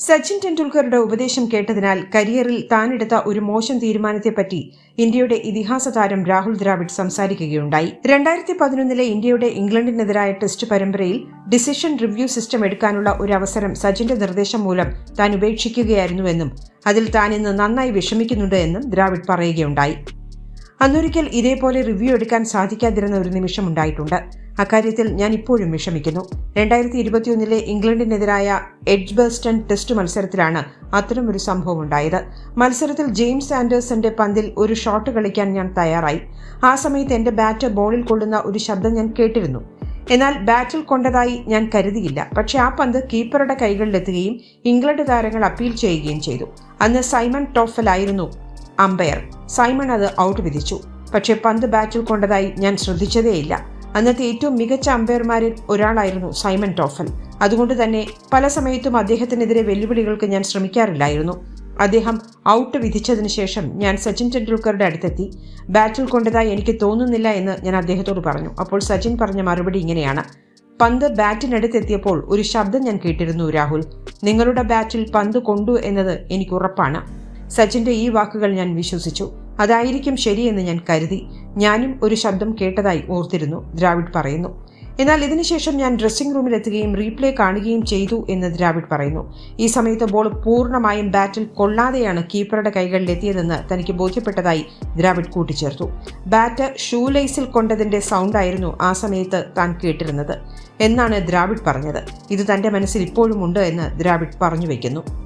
സച്ചിൻ ടെണ്ടുൽക്കറുടെ ഉപദേശം കേട്ടതിനാൽ കരിയറിൽ താനെടുത്ത ഒരു മോശം തീരുമാനത്തെപ്പറ്റി ഇന്ത്യയുടെ ഇതിഹാസ താരം രാഹുൽ ദ്രാവിഡ് സംസാരിക്കുകയുണ്ടായി. രണ്ടായിരത്തി പതിനൊന്നിലെ ഇന്ത്യയുടെ ഇംഗ്ലണ്ടിനെതിരായ ടെസ്റ്റ് പരമ്പരയിൽ ഡിസിഷൻ റിവ്യൂ സിസ്റ്റം എടുക്കാനുള്ള ഒരു അവസരം സച്ചിന്റെ നിർദ്ദേശം മൂലം താൻ ഉപേക്ഷിക്കുകയായിരുന്നുവെന്നും അതിൽ താൻ ഇന്ന് നന്നായി വിഷമിക്കുന്നുണ്ട് എന്നും ദ്രാവിഡ് പറയുകയുണ്ടായി. അന്നൊരിക്കൽ ഇതേപോലെ റിവ്യൂ എടുക്കാൻ സാധിക്കാതിരുന്ന ഒരു നിമിഷം ഉണ്ടായിട്ടുണ്ട്. അക്കാര്യത്തിൽ ഞാൻ ഇപ്പോഴും വിഷമിക്കുന്നു. രണ്ടായിരത്തി ഇരുപത്തിയൊന്നിലെ ഇംഗ്ലണ്ടിനെതിരായ എഡ്ജ്ബേസ്റ്റൺ ടെസ്റ്റ് മത്സരത്തിലാണ് അത്തരമൊരു സംഭവം ഉണ്ടായത് മത്സരത്തിൽ ജെയിംസ് ആൻഡേഴ്സന്റെ പന്തിൽ ഒരു ഷോട്ട് കളിക്കാൻ ഞാൻ തയ്യാറായി. ആ സമയത്ത് എന്റെ ബാറ്റ് ബോളിൽ കൊള്ളുന്ന ഒരു ശബ്ദം ഞാൻ കേട്ടിരുന്നു. എന്നാൽ ബാറ്റിൽ കൊണ്ടതായി ഞാൻ കരുതിയില്ല. പക്ഷേ ആ പന്ത് കീപ്പറുടെ കൈകളിലെത്തുകയും ഇംഗ്ലണ്ട് താരങ്ങൾ അപ്പീൽ ചെയ്യുകയും ചെയ്തു. അന്ന് സൈമൺ ടോഫലായിരുന്നു അമ്പയർ. സൈമൺ അത് ഔട്ട് വിധിച്ചു. പക്ഷേ പന്ത് ബാറ്റിൽ കൊണ്ടതായി ഞാൻ ശ്രദ്ധിച്ചതേയില്ല. അന്നത്തെ ഏറ്റവും മികച്ച അമ്പയർമാരിൽ ഒരാളായിരുന്നു സൈമൺ ടോഫൽ. അതുകൊണ്ട് തന്നെ പല സമയത്തും അദ്ദേഹത്തിനെതിരെ വെല്ലുവിളികൾക്ക് ഞാൻ ശ്രമിക്കാറില്ലായിരുന്നു. അദ്ദേഹം ഔട്ട് വിധിച്ചതിന് ശേഷം ഞാൻ സച്ചിൻ ടെണ്ടുൽക്കറുടെ അടുത്തെത്തി. ബാറ്റിൽ കൊണ്ടതായി എനിക്ക് തോന്നുന്നില്ല എന്ന് ഞാൻ അദ്ദേഹത്തോട് പറഞ്ഞു. അപ്പോൾ സച്ചിൻ പറഞ്ഞ മറുപടി ഇങ്ങനെയാണ്. പന്ത് ബാറ്റിനടുത്തെത്തിയപ്പോൾ ഒരു ശബ്ദം ഞാൻ കേട്ടിരുന്നു രാഹുൽ. നിങ്ങളുടെ ബാറ്റിൽ പന്ത് കൊണ്ടു എന്നത് എനിക്ക് ഉറപ്പാണ്. സച്ചിന്റെ ഈ വാക്കുകൾ ഞാൻ വിശ്വസിച്ചു. അതായിരിക്കും ശരിയെന്ന് ഞാൻ കരുതി. ഞാനും ഒരു ശബ്ദം കേട്ടതായി ഓർത്തിരുന്നു ദ്രാവിഡ് പറയുന്നു. എന്നാൽ ഇതിനുശേഷം ഞാൻ ഡ്രസ്സിംഗ് റൂമിലെത്തുകയും റീപ്ലേ കാണുകയും ചെയ്തു എന്ന് ദ്രാവിഡ് പറയുന്നു. ഈ സമയത്ത് ബോൾ പൂർണമായും ബാറ്റിൽ കൊള്ളാതെയാണ് കീപ്പറുടെ കൈകളിലെത്തിയതെന്ന് തനിക്ക് ബോധ്യപ്പെട്ടതായി ദ്രാവിഡ് കൂട്ടിച്ചേർത്തു. ബാറ്റ് ഷൂലൈസിൽ കൊണ്ടതിന്റെ സൗണ്ടായിരുന്നു ആ സമയത്ത് താൻ കേട്ടിരുന്നത്. എന്നാണ് ദ്രാവിഡ് പറഞ്ഞത്. ഇത് തന്റെ മനസ്സിൽ ഇപ്പോഴുമുണ്ട് എന്ന് ദ്രാവിഡ് പറഞ്ഞു വയ്ക്കുന്നു